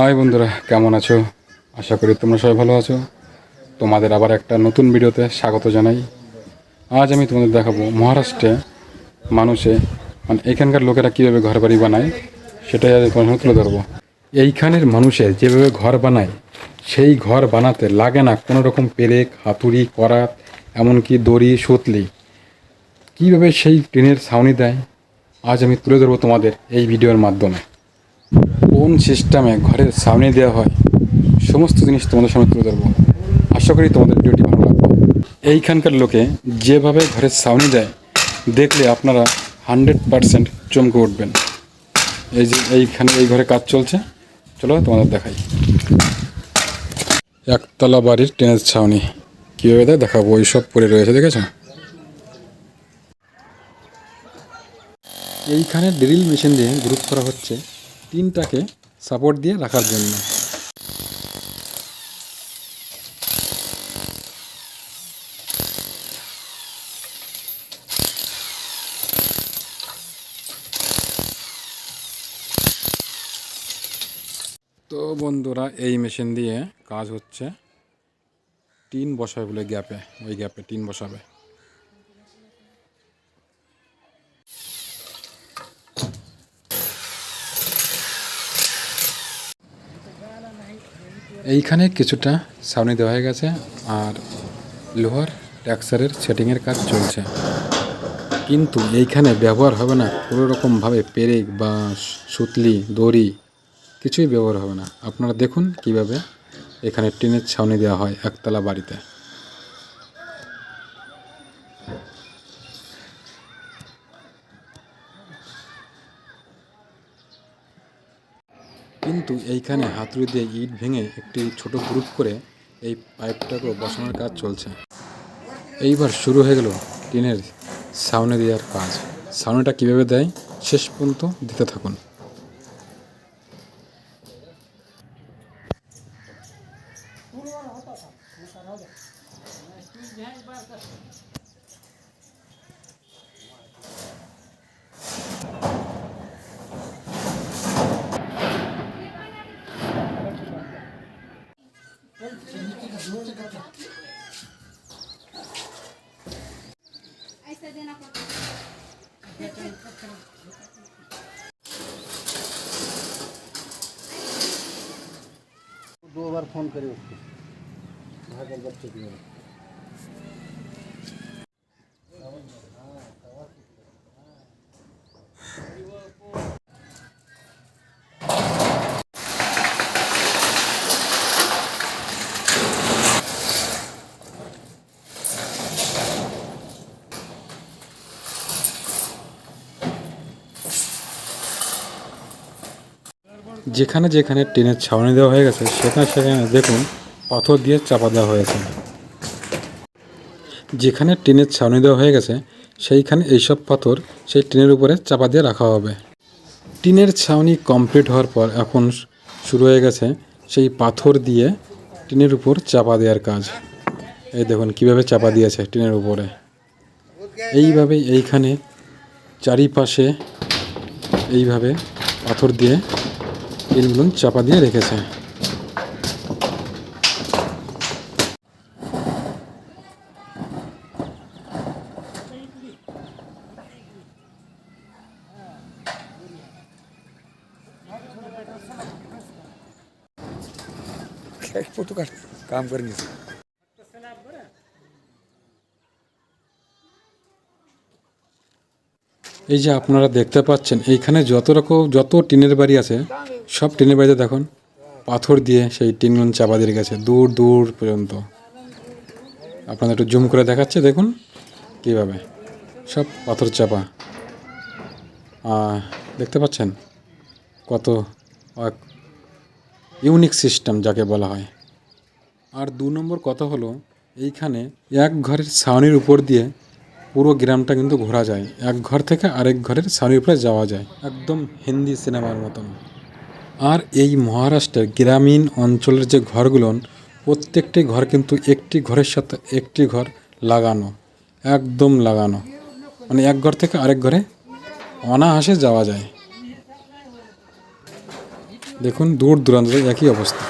High বন্ধুরা, কেমন আছো? আশা করি তোমরা সবাই ভালো আছো। তোমাদের আবার একটা নতুন ভিডিওতে স্বাগত জানাই। আজ আমি তোমাদের দেখাবো মহারাষ্ট্রে মানুষে মানে এখানকার লোকেরা কীভাবে ঘর বাড়ি বানায়, সেটাই আজ তোমার তুলে ধরবো। এইখানের মানুষে যেভাবে ঘর বানায়, সেই ঘর বানাতে লাগে না কোনো রকম পেরেক, হাতুড়ি, করাত, এমনকি দড়ি, সুতলি। কীভাবে সেই ট্রেনের ছাউনি দেয়, আজ আমি তুলে ধরবো তোমাদের এই ভিডিওর মাধ্যমে। কোন সিস্টেমে ঘরের সামনে দেওয়া হয়, সমস্ত জিনিস তোমাদের সামনে তুলে ধরবো। আশা করি তোমাদের ভিডিওটি ভালো লাগবে। এইখানকার লোকে যেভাবে ঘরের সামনে দেয় দেখলে আপনারা হান্ড্রেড পারসেন্ট চমকে উঠবেন। এই যে এইখানে এই ঘরে কাজ চলছে, চলো তোমাদের দেখাই। একতলা বাড়ির টেনের ছাউনি। কীভাবে দেয় দেখাবো? ওই সব পরে রয়েছে, দেখেছ? এইখানে ড্রিল মেশিন দিয়ে গ্রুপ করা হচ্ছে। টিনটাকে সাপোর্ট দিয়ে রাখার জন্য। তো বন্ধুরা, এই মেশিন দিয়ে কাজ হচ্ছে। টিন বসাবে বলে গ্যাপে ওই গ্যাপে টিন বসাবে। এইখানে কিছুটা সামনে দেওয়া হয়ে গেছে আর লোহার ট্যাক্সারের সেটিংয়ের কাজ চলছে। কিন্তু এইখানে ব্যবহার হবে না। কোনো রকমভাবে পেরেক বা সুতলি, দড়ি কিছুই ব্যবহার হবে না। আপনারা দেখুন কীভাবে এখানে টিনের ছাউনি দেওয়া হয় একতলা বাড়িতে। কিন্তু এইখানে হাতুড়ি দিয়ে ইট ভেঙে একটি ছোট গ্রুপ করে এই পাইপটাকেও বসানোর কাজ চলছে। এইবার শুরু হয়ে গেল টিনের ছাউনি দেওয়ার কাজ। ছাউনিটা কীভাবে দেয়? শেষ পর্যন্ত দিতে থাকুন। दो बार फ़ोन करी उसको भागल बच्चे की যেখানে যেখানে টিনের ছাউনি দেওয়া হয়ে গেছে, সেখানে সেখানে দেখুন পাথর দিয়ে চাপা দেওয়া হয়েছে। যেখানে টিনের ছাউনি দেওয়া হয়ে গেছে, সেইখানে এইসব পাথর সেই টিনের উপরে চাপা দিয়ে রাখা হবে। টিনের ছাউনি কমপ্লিট হওয়ার পর এখন শুরু হয়ে গেছে সেই পাথর দিয়ে টিনের উপর চাপা দেওয়ার কাজ। এই দেখুন কীভাবে চাপা দিয়েছে টিনের উপরে। এইভাবে এইখানে চারিপাশে এইভাবে পাথর দিয়ে টিনগুলো চাপা দিয়ে রেখেছে फोटो काढ काम करेंगे এই যে আপনারা দেখতে পাচ্ছেন এইখানে যত রকম যত টিনের বাড়ি আছে সব টিনের বাড়িতে দেখুন। পাথর দিয়ে সেই টিনগুলো চাপা দিয়ে গেছে দূর দূর পর্যন্ত। আপনাদের একটু জুম করে দেখাচ্ছে, দেখুন কীভাবে। সব পাথর চাপা। দেখতে পাচ্ছেন কত এক ইউনিক সিস্টেম যাকে বলা হয়। আর দু নম্বর কথা হলো, এইখানে এক ঘরের ছাউনির উপর দিয়ে পুরো গ্রামটা কিন্তু ঘোরা যায়। এক ঘর থেকে আরেক ঘরের ছাউনির উপরে যাওয়া যায়। একদম হিন্দি সিনেমার মতন। আর এই মহারাষ্ট্রের গ্রামীণ অঞ্চলের যে ঘরগুলো, প্রত্যেকটি ঘর কিন্তু একটি ঘরের সাথে একটি ঘর লাগানো, একদম লাগানো। মানে এক ঘর থেকে আরেক ঘরে অনাহাসে যাওয়া যায়। দেখুন দূর দূরান্ত একই অবস্থা।